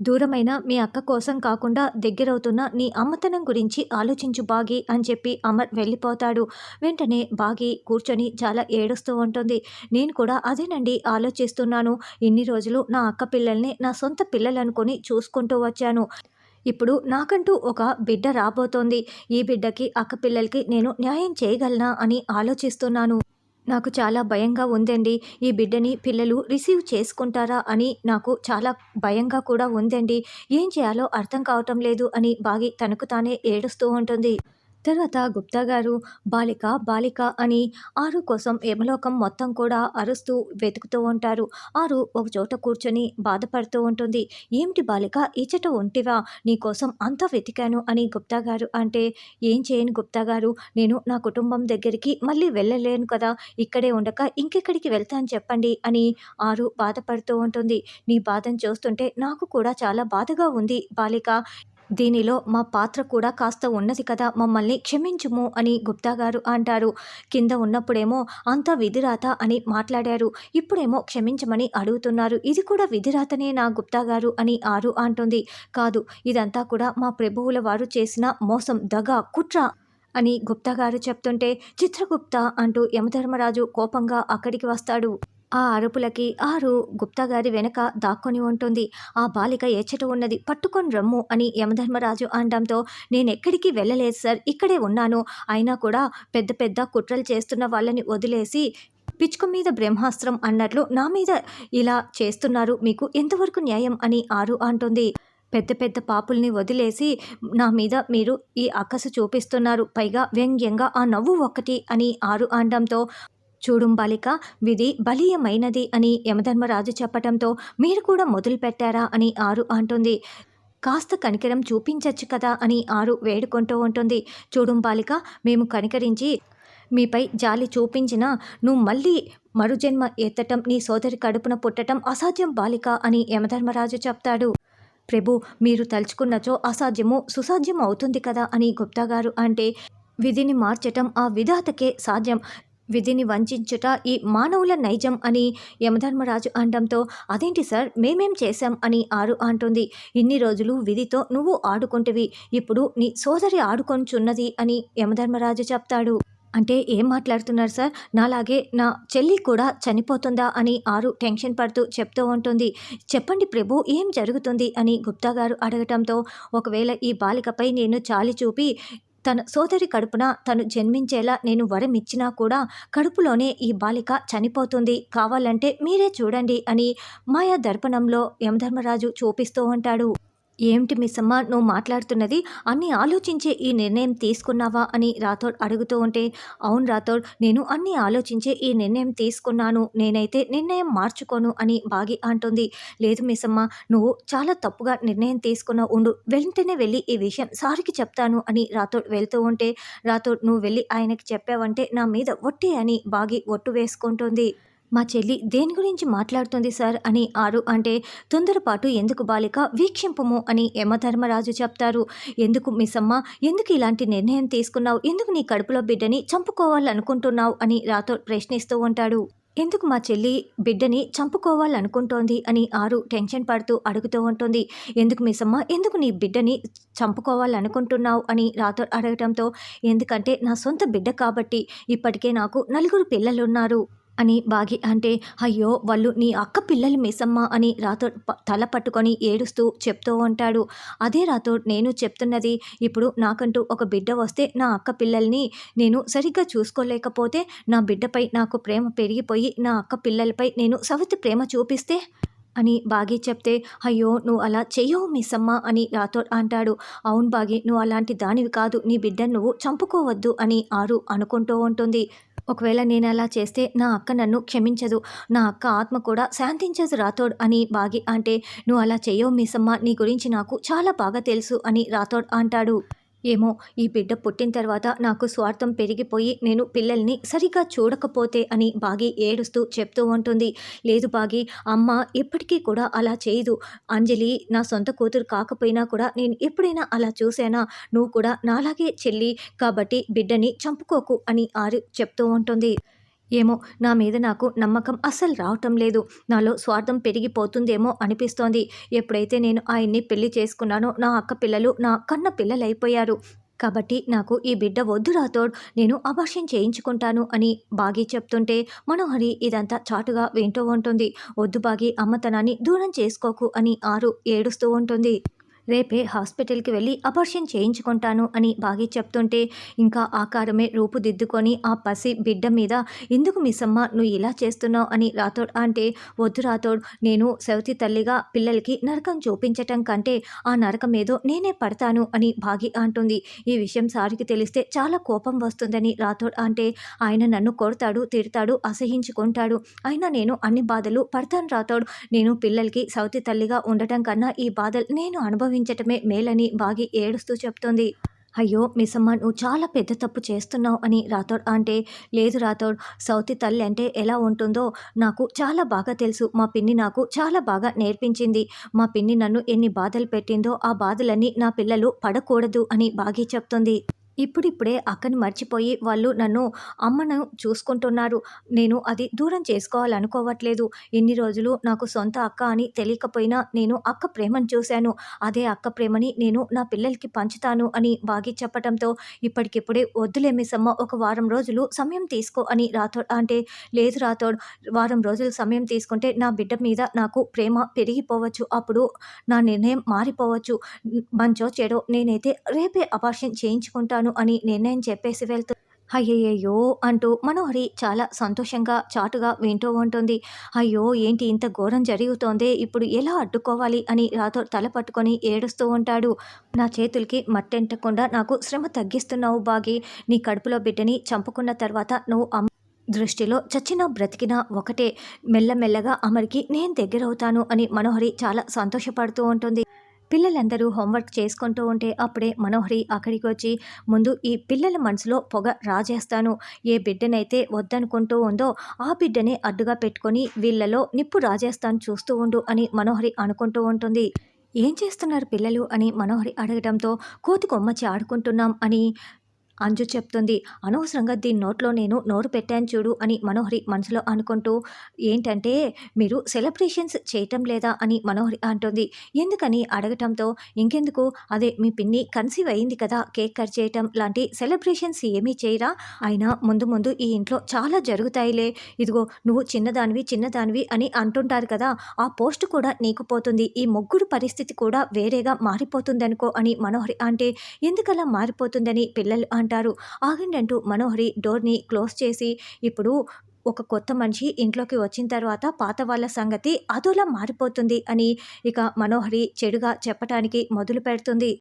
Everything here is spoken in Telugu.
దూరమైన మీ అక్క కోసం కాకుండా దగ్గరవుతున్న నీ అమ్మతనం గురించి ఆలోచించు బాగి అని చెప్పి అమర్ వెళ్ళిపోతాడు. వెంటనే బాగి కూర్చొని చాలా ఏడుస్తూ ఉంటుంది. నేను కూడా అదేనండి ఆలోచిస్తున్నాను. ఇన్ని రోజులు నా అక్క పిల్లల్ని నా సొంత పిల్లలనుకొని చూసుకుంటూ వచ్చాను. ఇప్పుడు నాకంటూ ఒక బిడ్డ రాబోతోంది. ఈ బిడ్డకి అక్క పిల్లలకి నేను న్యాయం చేయగలనా అని ఆలోచిస్తున్నాను. నాకు చాలా భయంగా ఉందండి. ఈ బిడ్డని పిల్లలు రిసీవ్ చేసుకుంటారా అని నాకు చాలా భయంగా కూడా ఉందండి. ఏం చేయాలో అర్థం కావటం లేదు అని బాగి తనకు తానే ఏడుస్తూ ఉంటుంది. తర్వాత గుప్తా గారు బాలిక బాలిక అని ఆరు కోసం యమలోకం మొత్తం కూడా అరుస్తూ వెతుకుతూ ఉంటారు. ఆరు ఒక చోట కూర్చొని బాధపడుతూ ఉంటుంది. ఏమిటి బాలిక ఇచ్చట ఉంటివా? నీకోసం అంతా వెతికాను అని గుప్తా గారు అంటే ఏం చేయను గుప్తా గారు? నేను నా కుటుంబం దగ్గరికి మళ్ళీ వెళ్ళలేను కదా. ఇక్కడే ఉండక ఇంకెక్కడికి వెళ్తాను చెప్పండి అని ఆరు బాధపడుతూ ఉంటుంది. నీ బాధను చూస్తుంటే నాకు కూడా చాలా బాధగా ఉంది బాలిక. దీనిలో మా పాత్ర కూడా కాస్త ఉన్నది కదా మమ్మల్ని క్షమించుము అని గుప్తా గారు అంటారు. కింద ఉన్నప్పుడేమో అంతా విధిరాత అని మాట్లాడారు. ఇప్పుడేమో క్షమించమని అడుగుతున్నారు. ఇది కూడా విధిరాతనే నా గుప్తా గారు అని ఆరు అంటుంది. కాదు ఇదంతా కూడా మా ప్రభువుల వారు చేసిన మోసం దగ కుట్ర అని గుప్తా గారు చెప్తుంటే చిత్రగుప్త అంటూ యమధర్మరాజు కోపంగా అక్కడికి వస్తాడు. ఆ అరుపులకి ఆరు గుప్తా గారి వెనక దాక్కొని ఉంటుంది. ఆ బాలిక ఎచ్చట ఉన్నది. పట్టుకొని రమ్ము అని యమధర్మరాజు అనడంతో నేను ఎక్కడికి వెళ్ళలేదు సార్. ఇక్కడే ఉన్నాను. అయినా కూడా పెద్ద పెద్ద కుట్రలు చేస్తున్న వాళ్ళని వదిలేసి పిచ్చుక మీద బ్రహ్మాస్త్రం అన్నట్లు నా మీద ఇలా చేస్తున్నారు. మీకు ఎంతవరకు న్యాయం? అని ఆరు అంటుంది. పెద్ద పెద్ద పాపుల్ని వదిలేసి నా మీద మీరు ఈ అక్కసు చూపిస్తున్నారు. పైగా వ్యంగ్యంగా ఆ నవ్వు ఒక్కటి అని ఆరు అనడంతో చూడుంబాలిక విధి బలీయమైనది అని యమధర్మరాజు చెప్పటంతో మీరు కూడా మొదలు పెట్టారా అని ఆరు అంటుంది. కాస్త కనికరం చూపించచ్చు కదా అని ఆరు వేడుకుంటూ ఉంటుంది. చూడుంబాలిక మేము కనికరించి మీపై జాలి చూపించినా నువ్వు మళ్ళీ మరుజన్మ ఎత్తటం నీ సోదరి కడుపున పుట్టటం అసాధ్యం బాలిక అని యమధర్మరాజు చెప్తాడు. ప్రభు మీరు తలుచుకున్నచో అసాధ్యము సుసాధ్యం అవుతుంది కదా అని గుప్తా గారు అంటే విధిని మార్చటం ఆ విధాతకే సాధ్యం. విధిని వంచుట ఈ మానవుల నైజం అని యమధర్మరాజు అనడంతో అదేంటి సార్? మేమేం చేశాం? అని ఆరు అంటుంది. ఇన్ని రోజులు విధితో నువ్వు ఆడుకుంటవి. ఇప్పుడు నీ సోదరి ఆడుకొంచున్నది అని యమధర్మరాజు చెప్తాడు. అంటే ఏం మాట్లాడుతున్నారు సార్? నాలాగే నా చెల్లి కూడా చనిపోతుందా? అని ఆరు టెన్షన్ పడుతూ చెప్తూ ఉంటుంది. చెప్పండి ప్రభు ఏం జరుగుతుంది? అని గుప్తా గారు అడగటంతో ఒకవేళ ఈ బాలికపై నేను చాలి చూపి తన సోదరి కడుపున తను జన్మించేలా నేను వరం ఇచ్చినా కూడా కడుపులోనే ఈ బాలిక చనిపోతుంది. కావాలంటే మీరే చూడండి అని మాయా దర్పణంలో యమధర్మరాజు చూపిస్తూ ఉంటాడు. ఏమిటి మిస్సమ్మ నువ్వు మాట్లాడుతున్నది అన్నీ ఆలోచించే ఈ నిర్ణయం తీసుకున్నావా? అని రాథోడ్ అడుగుతూ ఉంటే అవును రాథోడ్ నేను అన్నీ ఆలోచించే ఈ నిర్ణయం తీసుకున్నాను. నేనైతే నిర్ణయం మార్చుకోను అని బాగి అంటుంది. లేదు మిస్సమ్మ నువ్వు చాలా తప్పుగా నిర్ణయం తీసుకున్నావు ఉండు. వెంటనే వెళ్ళి ఈ విషయం సారికి చెప్తాను అని రాథోడ్ వెళ్తూ ఉంటే రాథోడ్ నువ్వు వెళ్ళి ఆయనకి చెప్పావంటే నా మీద ఒట్టి అని బాగి ఒట్టు వేసుకుంటుంది. మా చెల్లి దేని గురించి మాట్లాడుతుంది సార్ అని ఆరు అంటే తొందరపాటు ఎందుకు బాలిక వీక్షింపము అని యమధర్మరాజు చెప్తారు. ఎందుకు మిస్సమ్మ? ఎందుకు ఇలాంటి నిర్ణయం తీసుకున్నావు? ఎందుకు నీ కడుపులో బిడ్డని చంపుకోవాలనుకుంటున్నావు? అని రాతో ప్రశ్నిస్తూ ఉంటాడు. ఎందుకు మా చెల్లి బిడ్డని చంపుకోవాలనుకుంటోంది? అని ఆరు టెన్షన్ పడుతూ అడుగుతూ ఉంటుంది. ఎందుకు మిస్సమ్మ? ఎందుకు నీ బిడ్డని చంపుకోవాలనుకుంటున్నావు? అని రాతో అడగటంతో ఎందుకంటే నా సొంత బిడ్డ కాబట్టి ఇప్పటికే నాకు నలుగురు పిల్లలున్నారు. అని బాగి అంటే అయ్యో వాళ్ళు నీ అక్క పిల్లలు మిసమ్మ అని రాతో తల పట్టుకొని ఏడుస్తూ చెప్తూ ఉంటాడు. అదే రాతో నేను చెప్తున్నది ఇప్పుడు నాకంటూ ఒక బిడ్డ వస్తే నా అక్క పిల్లల్ని నేను సరిగ్గా చూసుకోలేకపోతే నా బిడ్డపై నాకు ప్రేమ పెరిగిపోయి నా అక్క పిల్లలపై నేను సవతి ప్రేమ చూపిస్తే అని బాగి చెప్తే అయ్యో నువ్వు అలా చెయ్యవు మిస్సమ్మ అని రాథోడ్ అంటాడు. అవును బాగి నువ్వు అలాంటి దానివి కాదు నీ బిడ్డను నువ్వు చంపుకోవద్దు అని ఆరు అనుకుంటూ ఉంటుంది. ఒకవేళ నేను అలా చేస్తే నా అక్క నన్ను క్షమించదు. నా అక్క ఆత్మ కూడా శాంతించదు రాథోడ్ అని బాగి అంటే నువ్వు అలా చెయ్యవు మిస్సమ్మ నీ గురించి నాకు చాలా బాగా తెలుసు అని రాథోడ్ అంటాడు. ఏమో ఈ బిడ్డ పుట్టిన తర్వాత నాకు స్వార్థం పెరిగిపోయి నేను పిల్లల్ని సరిగా చూడకపోతే అని బాగి ఏడుస్తూ చెప్తూ ఉంటుంది. లేదు బాగి అమ్మ ఎప్పటికీ కూడా అలా చేయదు. అంజలి నా సొంత కూతురు కాకపోయినా కూడా నేను ఎప్పుడైనా అలా చూసానా నువ్వు కూడా నాలాగే చెల్లి కాబట్టి బిడ్డని చంపుకోకు అని ఆరు చెప్తూ ఉంటుంది. ఏమో నా మీద నాకు నమ్మకం అస్సలు రావటం లేదు. నాలో స్వార్థం పెరిగిపోతుందేమో అనిపిస్తోంది. ఎప్పుడైతే నేను ఆయన్ని పెళ్ళి చేసుకున్నానో నా అక్క పిల్లలు నా కన్న పిల్లలైపోయారు. కాబట్టి నాకు ఈ బిడ్డ వద్దు రాతోడ్ నేను అబార్షన్ చేయించుకుంటాను అని బాగి చెప్తుంటే మనోహరి ఇదంతా చాటుగా వింటూ ఉంటుంది. వద్దు బాగి అమ్మతనాన్ని దూరం చేసుకోకు అని ఆరు ఏడుస్తూ ఉంటుంది. రేపే హాస్పిటల్కి వెళ్ళి అపర్షన్ చేయించుకుంటాను అని బాగి చెప్తుంటే ఇంకా ఆకారమే రూపుదిద్దుకొని ఆ పసి బిడ్డ మీద ఎందుకు మిస్సమ్మ నువ్వు ఇలా చేస్తున్నావు? అని రాథోడ్ అంటే వద్దు రాథోడ్ నేను సవతి తల్లిగా పిల్లలకి నరకం చూపించటం కంటే ఆ నరకం ఏదో నేనే పడతాను అని బాగి అంటుంది. ఈ విషయం సారికి తెలిస్తే చాలా కోపం వస్తుందని రాథోడ్ అంటే ఆయన నన్ను కొడతాడు తిడతాడు అసహించుకుంటాడు. అయినా నేను అన్ని బాధలు పడతాను రాథోడ్. నేను పిల్లలకి సవతి తల్లిగా ఉండటం కన్నా ఈ బాధలు నేను అనుభవించటమే మేలని బాగి ఏడుస్తూ చెప్తుంది. అయ్యో మిస్సమ్మ నువ్వు చాలా పెద్ద తప్పు చేస్తున్నావు అని రాథోడ్ అంటే లేదు రాథోడ్ సౌతి తల్లి అంటే ఎలా ఉంటుందో నాకు చాలా బాగా తెలుసు. మా పిన్ని నాకు చాలా బాగా నేర్పించింది. మా పిన్ని నన్ను ఎన్ని బాధలు పెట్టిందో ఆ బాధలన్నీ నా పిల్లలు పడకూడదు అని బాగి చెప్తుంది. ఇప్పుడిప్పుడే అక్కని మర్చిపోయి వాళ్ళు నన్ను అమ్మను చూసుకుంటున్నారు. నేను అది దూరం చేసుకోవాలనుకోవట్లేదు. ఇన్ని రోజులు నాకు సొంత అక్క అని తెలియకపోయినా నేను అక్క ప్రేమను చూశాను. అదే అక్క ప్రేమని నేను నా పిల్లలకి పంచుతాను అని బాగి చెప్పడంతో ఇప్పటికిప్పుడే వద్దులే మిస్సమ్మ ఒక వారం రోజులు సమయం తీసుకో అని రాథోడ్ అంటే లేదు రాథోడ్ వారం రోజులు సమయం తీసుకుంటే నా బిడ్డ మీద నాకు ప్రేమ పెరిగిపోవచ్చు. అప్పుడు నా నిర్ణయం మారిపోవచ్చు. మంచో చెడో నేనైతే రేపే అపార్షన్ చేయించుకుంటాను. అని నిర్ణయం చెప్పేసి వెళ్తూ అయ్యయ్యో అంటూ మనోహరి చాలా సంతోషంగా చాటుగా వింటూ ఉంటుంది. అయ్యో ఏంటి ఇంత ఘోరం జరుగుతోందే? ఇప్పుడు ఎలా అడ్డుకోవాలి? అని రాతో తల పట్టుకొని ఏడుస్తూ ఉంటాడు. నా చేతులకి మట్టెంటకుండా నాకు శ్రమ తగ్గిస్తున్నావు బాగి. నీ కడుపులో బిడ్డని చంపుకున్న తర్వాత నువ్వు అమ్మ దృష్టిలో చచ్చినా బ్రతికినా ఒకటే. మెల్లమెల్లగా అమరికి నేను దగ్గరవుతాను అని మనోహరి చాలా సంతోషపడుతూ ఉంటుంది. పిల్లలందరూ హోంవర్క్ చేసుకుంటూ ఉంటే అప్పుడే మనోహరి అక్కడికి వచ్చి ముందు ఈ పిల్లల మనసులో పొగ రాజేస్తాను. ఏ బిడ్డనైతే వద్దనుకుంటూ ఉందో ఆ బిడ్డనే అడ్డుగా పెట్టుకొని వీళ్ళలో నిప్పు రాజేస్తాను చూస్తూ ఉండు అని మనోహరి అనుకుంటూ ఉంటుంది. ఏం చేస్తున్నారు పిల్లలు? అని మనోహరి అడగడంతో కోతి కొమ్మచ్చి ఆడుకుంటున్నాం అని అంజు చెప్తుంది. అనవసరంగా దీని నోట్లో నేను నోరు పెట్టాను చూడు అని మనోహరి మనసులో అనుకుంటూ ఏంటంటే మీరు సెలబ్రేషన్స్ చేయటం లేదా అని మనోహరి అంటుంది. ఎందుకని అడగటంతో ఇంకెందుకు? అదే మీ పిన్ని కన్సీవ్ అయింది కదా కేక్ కట్ చేయటం లాంటి సెలబ్రేషన్స్ ఏమీ చేయరా? అయినా ముందు ముందు ఈ ఇంట్లో చాలా జరుగుతాయిలే. ఇదిగో నువ్వు చిన్నదానివి చిన్నదానివి అని అంటుంటారు కదా ఆ పోస్ట్ కూడా నీకు పోతుంది. ఈ ముగ్గురు పరిస్థితి కూడా వేరేగా మారిపోతుందనుకో అని మనోహరి అంటే ఎందుకలా మారిపోతుందని పిల్లలు అంటారు. ఆగండి అంటూ మనోహరి డోర్ని క్లోజ్ చేసి ఇప్పుడు ఒక కొత్త మనిషి ఇంట్లోకి వచ్చిన తర్వాత పాత వాళ్ళ సంగతి అదోలా మారిపోతుంది అని ఇక మనోహరి చెడుగా చెప్పటానికి మొదలు పెడుతుంది.